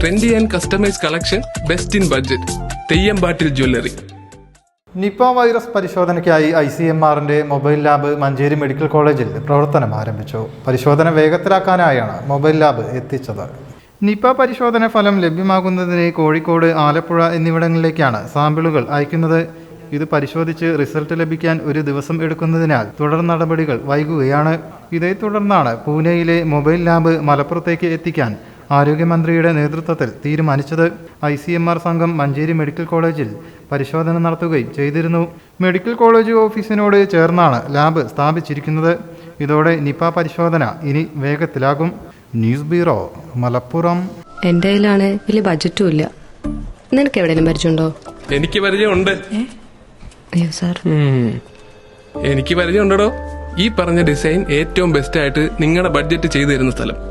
Trendy and customise collection best in budget Theyyampattil jewellery Nipah virus പരിശോധനയ്ക്കായി I C M ആറിന്റെ mobile lab Manjeri medical കോളേജിൽ പ്രവർത്തനം ആരംഭിച്ചു. പരിശോധന വേഗത്തിലാക്കാനായാണ് മൊബൈൽ ലാബ് എത്തിച്ചത്. നിപ പരിശോധന ഫലം ലഭ്യമാകുന്നതിന് കോഴിക്കോട് ആലപ്പുഴ എന്നിവിടങ്ങളിലേക്കാണ് സാമ്പിളുകൾ അയക്കുന്നത്. ഇത് പരിശോധിച്ച് റിസൾട്ട് ലഭിക്കാൻ ഒരു ദിവസം എടുക്കുന്നതിനാൽ തുടർ നടപടികൾ വൈകുകയാണ്. ഇതേ തുടർന്നാണ് പൂനെയിലെ മൊബൈൽ ലാബ് മലപ്പുറത്തേക്ക് എത്തിക്കാൻ ആരോഗ്യമന്ത്രിയുടെ നേതൃത്വത്തിൽ തീരുമാനിച്ചത്. ഐ സി എം ആർ സംഘം മഞ്ചേരി മെഡിക്കൽ കോളേജിൽ പരിശോധന നടത്തുകയും ചെയ്തിരുന്നു. മെഡിക്കൽ കോളേജ് ഓഫീസിനോട് ചേർന്നാണ് ലാബ് സ്ഥാപിച്ചിരിക്കുന്നത്. ഇതോടെ നിപ പരിശോധന ഇനി വേഗത്തിലാകും. News bureau Malappuram. എന്റെ കയ്യിലാണ് വലിയ ബജറ്റും ഇല്ല. നിനക്ക് എവിടെയും പരിചയമുണ്ടോ? എനിക്ക് പരിചയമുണ്ട്. അയ്യോ സാർ. എനിക്ക് പരിചയമുണ്ടോ ഈ പറഞ്ഞ ഡിസൈൻ ഏറ്റവും ബെസ്റ്റ് ആയിട്ട് നിങ്ങളുടെ ബഡ്ജറ്റ് ചെയ്തു തരുന്ന സ്ഥലം